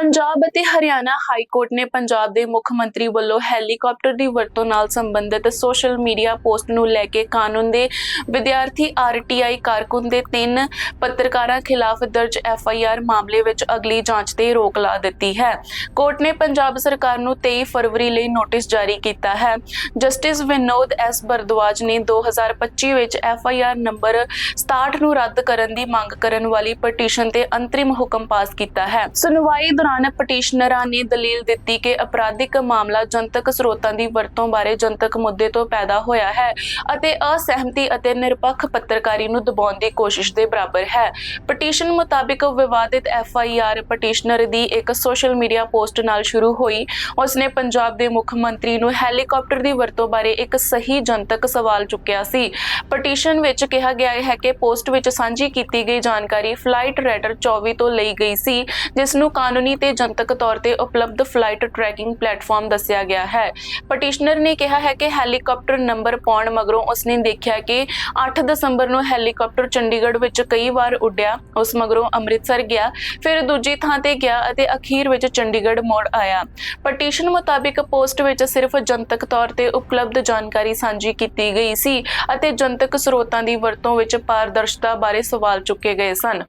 ਪੰਜਾਬ ਅਤੇ Haryana high court ਨੇ ਪੰਜਾਬ ਦੇ ਮੁੱਖ ਮੰਤਰੀ ਵੱਲੋਂ ਹੈਲੀਕਾਪਟਰ ਦੀ ਵਰਤੋਂ ਨਾਲ ਸੰਬੰਧਿਤ ਸੋਸ਼ਲ ਮੀਡੀਆ ਪੋਸਟ ਨੂੰ ਲੈ ਕੇ ਕਾਨੂੰਨ ਦੇ ਵਿਦਿਆਰਥੀ ਆਰਟੀਆਈ ਕਾਰਕੁਨ ਦੇ ਤਿੰਨ ਪੱਤਰਕਾਰਾਂ ਖਿਲਾਫ ਦਰਜ ਐਫਆਈਆਰ ਮਾਮਲੇ ਵਿੱਚ ਅਗਲੀ ਜਾਂਚ ਤੇ ਰੋਕ ਲਾ ਦਿੱਤੀ ਹੈ। ਕੋਰਟ ਨੇ ਪੰਜਾਬ ਸਰਕਾਰ ਨੂੰ 23 ਫਰਵਰੀ ਲਈ ਨੋਟਿਸ ਜਾਰੀ ਕੀਤਾ ਹੈ। ਜਸਟਿਸ ਵਿਨੋਦ ਐਸ ਬਰਦਵਾਜ ਨੇ 2025 ਵਿੱਚ ਐਫਆਈਆਰ ਨੰਬਰ 67 ਨੂੰ ਰੱਦ ਕਰਨ ਦੀ ਮੰਗ ਕਰਨ ਵਾਲੀ ਪਟੀਸ਼ਨ ਤੇ ਅੰਤਰਿਮ ਹੁਕਮ ਪਾਸ ਕੀਤਾ ਹੈ। ਸੁਣਵਾਈ ਦੌਰਾਨ ਪਟੀਸ਼ਨਰਾਂ ਨੇ ਦਲੀਲ ਦਿੱਤੀ ਕਿ ਅਪਰਾਧਿਕ ਮਾਮਲਾ ਜਨਤਕ ਸਰੋਤਾਂ ਦੀ ਵਰਤੋਂ ਬਾਰੇ ਜਨਤਕ ਮੁੱਦੇ ਤੋਂ ਪੈਦਾ ਹੋਇਆ ਹੈ ਅਤੇ ਅਸਹਿਮਤੀ ਅਤੇ ਨਿਰਪੱਖ ਪੱਤਰਕਾਰੀ ਨੂੰ ਦਬਾਉਣ ਦੀ ਕੋਸ਼ਿਸ਼ ਦੇ ਬਰਾਬਰ ਹੈ। ਪਟੀਸ਼ਨ ਮੁਤਾਬਿਕ ਵਿਵਾਦਿਤ ਐਫਆਈਆਰ ਪਟੀਸ਼ਨਰ ਦੀ ਇੱਕ ਸੋਸ਼ਲ ਮੀਡੀਆ ਪੋਸਟ ਨਾਲ ਸ਼ੁਰੂ ਹੋਈ। ਉਸਨੇ ਪੰਜਾਬ ਦੇ ਮੁੱਖ ਮੰਤਰੀ ਨੂੰ ਹੈਲੀਕਾਪਟਰ ਦੀ ਵਰਤੋਂ ਬਾਰੇ ਇੱਕ ਸਹੀ ਜਨਤਕ ਸਵਾਲ ਚੁੱਕਿਆ ਸੀ। ਪਟੀਸ਼ਨ ਵਿੱਚ ਕਿਹਾ ਗਿਆ ਹੈ ਕਿ ਪੋਸਟ ਵਿੱਚ ਸਾਂਝੀ ਕੀਤੀ ਗਈ ਜਾਣਕਾਰੀ ਫਲਾਈਟ ਰੈਡਰ 24 ਤੋਂ ਲਈ ਗਈ ਸੀ ਜਿਸ ਨੂੰ ਕਾਨੂੰਨੀ ਤੇ ਜਨਤਕ ਤੌਰ ਤੇ ਉਪਲਬਧ ਫਲਾਈਟ ਟਰੈਕਿੰਗ ਪਲੇਟਫਾਰਮ ਦੱਸਿਆ ਗਿਆ ਹੈ। ਪਟੀਸ਼ਨਰ ਨੇ ਕਿਹਾ ਹੈ ਕਿ ਹੈਲੀਕਾਪਟਰ ਨੰਬਰ ਪਾਉਣ ਮਗਰੋਂ ਉਸਨੇ ਦੇਖਿਆ ਕਿ 8 ਦਸੰਬਰ ਨੂੰ ਹੈਲੀਕਾਪਟਰ ਚੰਡੀਗੜ੍ਹ ਵਿੱਚ ਕਈ ਵਾਰ ਉੱਡਿਆ, ਉਸ ਮਗਰੋਂ ਅੰਮ੍ਰਿਤਸਰ ਗਿਆ, ਫਿਰ ਦੂਜੀ ਥਾਂ ਤੇ ਗਿਆ ਅਤੇ ਅਖੀਰ ਵਿੱਚ ਚੰਡੀਗੜ੍ਹ ਮੋੜ ਆਇਆ। ਪਟੀਸ਼ਨ ਮੁਤਾਬਿਕ ਪੋਸਟ ਵਿੱਚ ਸਿਰਫ ਜਨਤਕ ਤੌਰ ਤੇ ਉਪਲਬਧ ਜਾਣਕਾਰੀ ਸਾਂਝੀ ਕੀਤੀ ਗਈ ਸੀ ਅਤੇ ਜਨਤਕ ਸਰੋਤਾਂ ਦੀ ਵਰਤੋਂ ਵਿੱਚ ਪਾਰਦਰਸ਼ਤਾ ਬਾਰੇ ਸਵਾਲ ਚੁੱਕੇ ਗਏ ਸਨ।